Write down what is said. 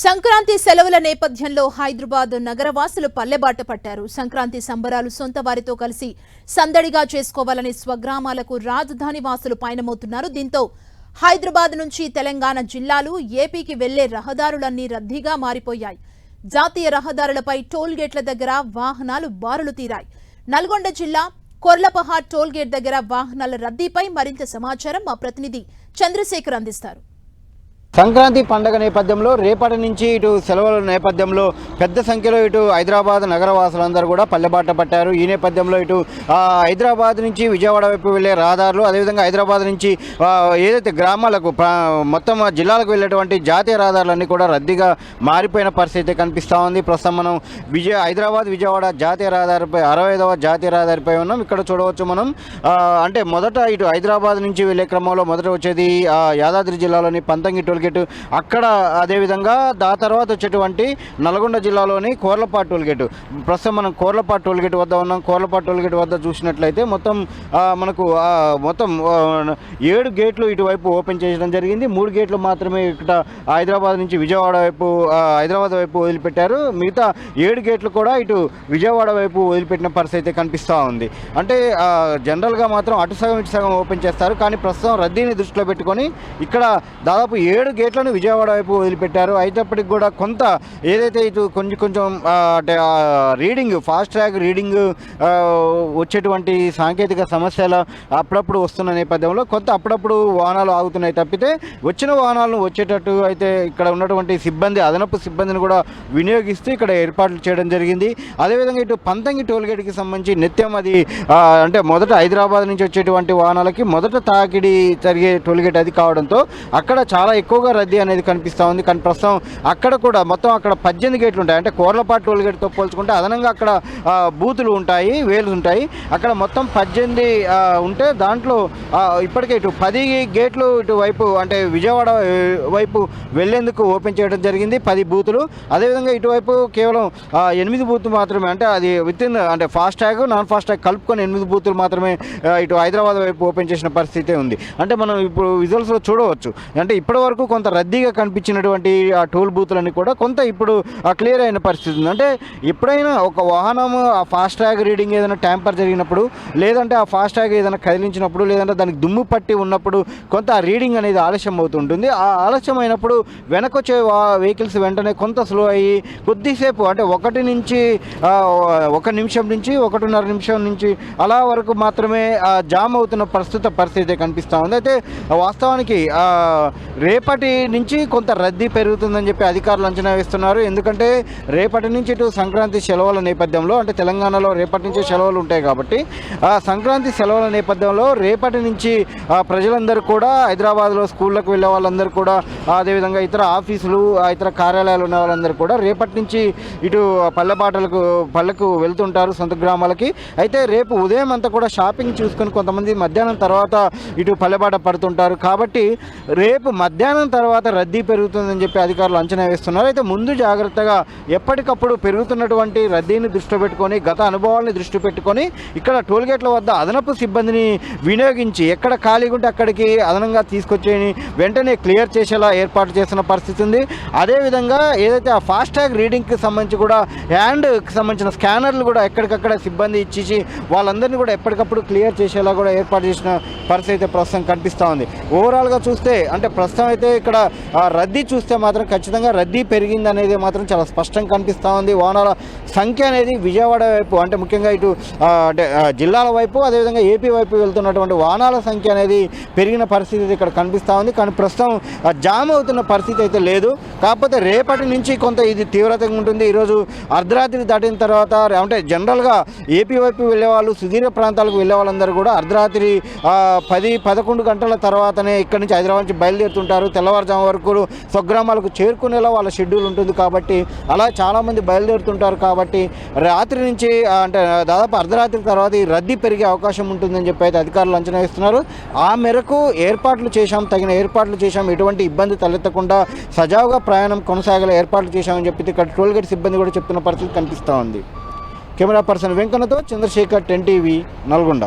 సంక్రాంతి సెలవుల నేపథ్యంలో హైదరాబాద్ నగరవాసులు పల్లెబాట పట్టారు. సంక్రాంతి సంబరాలు సొంత వారితో కలిసి సందడిగా చేసుకోవాలని స్వగ్రామాలకు రాజధాని వాసులు పయనమవుతున్నారు. దీంతో హైదరాబాద్ నుంచి తెలంగాణ జిల్లాలు ఏపీకి వెళ్ళే రహదారులన్నీ రద్దీగా మారిపోయాయి. జాతీయ రహదారులపై టోల్ గేట్ల దగ్గర వాహనాలు బారులు తీరాయి. నల్గొండ జిల్లా కొర్లపహా టోల్ గేట్ దగ్గర వాహనాల రద్దీపై మరింత సమాచారం మా ప్రతినిధి చంద్రశేఖర్ అందిస్తారు. సంక్రాంతి పండగ నేపథ్యంలో రేపటి నుంచి ఇటు సెలవుల నేపథ్యంలో పెద్ద సంఖ్యలో ఇటు హైదరాబాద్ నగరవాసులందరూ కూడా పల్లెబాట పట్టారు. ఈ నేపథ్యంలో ఇటు హైదరాబాద్ నుంచి విజయవాడ వైపు వెళ్ళే రహదారులు అదేవిధంగా హైదరాబాద్ నుంచి ఏదైతే గ్రామాలకు మొత్తం ఆ జిల్లాలకు వెళ్ళేటువంటి జాతీయ రహదారులన్నీ కూడా రద్దీగా మారిపోయిన పరిస్థితి కనిపిస్తూ ఉంది. ప్రస్తుతం మనం విజయ హైదరాబాద్ విజయవాడ జాతీయ రహదారిపై అరవై ఐదవ జాతీయ రహదారిపై ఉన్నాం. ఇక్కడ చూడవచ్చు మనం అంటే మొదట ఇటు హైదరాబాద్ నుంచి వెళ్ళే క్రమంలో మొదట వచ్చేది యాదాద్రి జిల్లాలోని పంతంగి టోల్గేట్. అక్కడ అదేవిధంగా దా తర్వాత వచ్చేటువంటి నల్గొండ జిల్లాలోని కోర్లపాటు టోల్గేట్. ప్రస్తుతం మనం కోర్లపాటు టోల్గేట్ వద్ద ఉన్నాం. కోర్లపాటు టోల్గేట్ వద్ద చూసినట్లయితే మొత్తం మనకు మొత్తం ఏడు గేట్లు ఇటువైపు ఓపెన్ చేయడం జరిగింది. మూడు గేట్లు మాత్రమే ఇక్కడ హైదరాబాద్ నుంచి విజయవాడ వైపు హైదరాబాద్ వైపు వదిలిపెట్టారు. మిగతా ఏడు గేట్లు కూడా ఇటు విజయవాడ వైపు వదిలిపెట్టిన పరిస్థితి అయితే కనిపిస్తూ ఉంది. అంటే జనరల్గా మాత్రం అటు సగం ఇటు సగం ఓపెన్ చేస్తారు. కానీ ప్రస్తుతం రద్దీని దృష్టిలో పెట్టుకొని ఇక్కడ దాదాపు ఏడు గేట్లను విజయవాడ వైపు వదిలిపెట్టారు. అయినప్పటికి కూడా కొంత ఏదైతే ఇటు కొంచెం కొంచెం అంటే రీడింగ్ ఫాస్ట్ ట్రాక్ రీడింగ్ వచ్చేటువంటి సాంకేతిక సమస్యలు అప్పుడప్పుడు వస్తున్న నేపథ్యంలో కొంత అప్పుడప్పుడు వాహనాలు ఆగుతున్నాయి తప్పితే వచ్చిన వాహనాలను వచ్చేటట్టు అయితే ఇక్కడ ఉన్నటువంటి సిబ్బంది అదనపు సిబ్బందిని కూడా వినియోగిస్తూ ఇక్కడ ఏర్పాట్లు చేయడం జరిగింది. అదేవిధంగా ఇటు పంతంగి టోల్గేట్కి సంబంధించి నిత్యం అది అంటే మొదట హైదరాబాద్ నుంచి వచ్చేటువంటి వాహనాలకి మొదట తాకిడి జరిగే టోల్గేట్ అది కావడంతో అక్కడ చాలా ఎక్కువ ఎక్కువగా రద్దీ అనేది కనిపిస్తూ ఉంది. కానీ ప్రస్తుతం అక్కడ కూడా మొత్తం అక్కడ పద్దెనిమిది గేట్లు ఉంటాయి. అంటే కోర్లపాటు టోల్గేట్తో పోల్చుకుంటే అదనంగా అక్కడ బూతులు ఉంటాయి వేలు ఉంటాయి. అక్కడ మొత్తం పద్దెనిమిది ఉంటే దాంట్లో ఇప్పటికే ఇటు పది గేట్లు ఇటు వైపు అంటే విజయవాడ వైపు వెళ్ళేందుకు ఓపెన్ చేయడం జరిగింది పది బూతులు. అదేవిధంగా ఇటువైపు కేవలం ఎనిమిది బూతులు మాత్రమే అంటే అది విత్ ఇన్ అంటే fast tag non fast tag కలుపుకొని ఎనిమిది బూతులు మాత్రమే ఇటు హైదరాబాద్ వైపు ఓపెన్ చేసిన పరిస్థితి ఉంది. అంటే మనం ఇప్పుడు విజువల్స్లో చూడవచ్చు. అంటే ఇప్పటి వరకు కొంత రద్దీగా కనిపించినటువంటి ఆ టోల్ బూత్లన్నీ కూడా కొంత ఇప్పుడు క్లియర్ అయిన పరిస్థితి ఉంది. అంటే ఎప్పుడైనా ఒక వాహనం ఆ ఫాస్ట్ ట్యాగ్ రీడింగ్ ఏదైనా ట్యాంపర్ జరిగినప్పుడు లేదంటే ఆ ఫాస్ట్ ట్యాగ్ ఏదైనా కదిలించినప్పుడు లేదంటే దానికి దుమ్ము పట్టి ఉన్నప్పుడు కొంత ఆ రీడింగ్ అనేది ఆలస్యం అవుతుంటుంది. ఆ ఆలస్యం అయినప్పుడు వెనకొచ్చే వెహికల్స్ వెంటనే కొంత స్లో అయ్యి కొద్దిసేపు అంటే ఒకటి నుంచి ఒక నిమిషం నుంచి ఒకటిన్నర నిమిషం నుంచి అలా వరకు మాత్రమే ఆ, జామ్ అవుతున్న ప్రస్తుత పరిస్థితి కనిపిస్తూ ఉంది. అయితే వాస్తవానికి రేపటి రేపటి నుంచి కొంత రద్దీ పెరుగుతుందని చెప్పి అధికారులు అంచనా వేస్తున్నారు. ఎందుకంటే రేపటి నుంచి ఇటు సంక్రాంతి సెలవుల నేపథ్యంలో అంటే తెలంగాణలో రేపటి నుంచి సెలవులు ఉంటాయి కాబట్టి ఆ సంక్రాంతి సెలవుల నేపథ్యంలో రేపటి నుంచి ప్రజలందరూ కూడా హైదరాబాద్లో స్కూళ్ళకు వెళ్ళే వాళ్ళందరూ కూడా అదేవిధంగా ఇతర ఆఫీసులు ఇతర కార్యాలయాలు ఉన్న వాళ్ళందరూ కూడా రేపటి నుంచి ఇటు పల్లెపాటలకు పల్లెకు వెళ్తుంటారు సొంత గ్రామాలకి. అయితే రేపు ఉదయం అంతా కూడా షాపింగ్ చూసుకొని కొంతమంది మధ్యాహ్నం తర్వాత ఇటు పల్లెబాట పడుతుంటారు. కాబట్టి రేపు మధ్యాహ్నం తర్వాత రద్దీ పెరుగుతుందని చెప్పి అధికారులు అంచనా వేస్తున్నారు. అయితే ముందు జాగ్రత్తగా ఎప్పటికప్పుడు పెరుగుతున్నటువంటి రద్దీని దృష్టిలో పెట్టుకొని గత అనుభవాల్ని దృష్టి పెట్టుకొని ఇక్కడ టోల్గేట్ల వద్ద అదనపు సిబ్బందిని వినియోగించి ఎక్కడ ఖాళీగా ఉంటే అక్కడికి అదనంగా తీసుకొచ్చి వెంటనే క్లియర్ చేసేలా ఏర్పాటు చేస్తున్న పరిస్థితి ఉంది. అదేవిధంగా ఏదైతే ఆ ఫాస్ట్ ట్యాగ్ రీడింగ్కి సంబంధించి కూడా హ్యాండ్కి సంబంధించిన స్కానర్లు కూడా ఎక్కడికక్కడ సిబ్బంది ఇచ్చేసి వాళ్ళందరినీ కూడా ఎప్పటికప్పుడు క్లియర్ చేసేలా కూడా ఏర్పాటు చేసిన పరిస్థితి అయితే ప్రస్తుతం కనిపిస్తూ ఉంది. ఓవరాల్గా చూస్తే అంటే ప్రస్తుతం అయితే ఇక్కడ రద్దీ చూస్తే మాత్రం ఖచ్చితంగా రద్దీ పెరిగింది అనేది మాత్రం చాలా స్పష్టంగా కనిపిస్తూ ఉంది. వాహనాల సంఖ్య అనేది విజయవాడ వైపు అంటే ముఖ్యంగా ఇటు జిల్లాల వైపు అదేవిధంగా ఏపీ వైపు వెళ్తున్నటువంటి వాహనాల సంఖ్య అనేది పెరిగిన పరిస్థితి ఇక్కడ కనిపిస్తూ ఉంది. కానీ ప్రస్తుతం జామ్ అవుతున్న పరిస్థితి అయితే లేదు. కాకపోతే రేపటి నుంచి కొంత ఇది తీవ్రతగా ఉంటుంది. ఈరోజు అర్ధరాత్రి దాటిన తర్వాత అంటే జనరల్గా ఏపీ వైపు వెళ్ళే వాళ్ళు సుదీర్ఘ ప్రాంతాలకు వెళ్ళే వాళ్ళందరూ కూడా అర్ధరాత్రి పది పదకొండు గంటల తర్వాతనే ఇక్కడ నుంచి హైదరాబాద్ నుంచి బయలుదేరుతుంటారు. తెల్లవారుజాము వరకు స్వగ్రామాలకు చేరుకునేలా వాళ్ళ షెడ్యూల్ ఉంటుంది కాబట్టి అలా చాలామంది బయలుదేరుతుంటారు కాబట్టి రాత్రి నుంచి అంటే దాదాపు అర్ధరాత్రి తర్వాత ఈ రద్దీ పెరిగే అవకాశం ఉంటుందని చెప్పి అయితే అధికారులు అంచనా వేస్తున్నారు. ఆ మేరకు ఏర్పాట్లు చేశాం తగిన ఏర్పాట్లు చేశాం. ఎటువంటి ఇబ్బంది తలెత్తకుండా సజావుగా ప్రయాణం కొనసాగలే ఏర్పాట్లు చేశామని చెప్పి ఇక్కడ టోల్గేట్ సిబ్బంది కూడా చెప్తున్న పరిస్థితి కనిపిస్తూ ఉంది. కెమెరా పర్సన్ వెంకన్నతో చంద్రశేఖర్ టెన్ టీవీ నల్గొండ.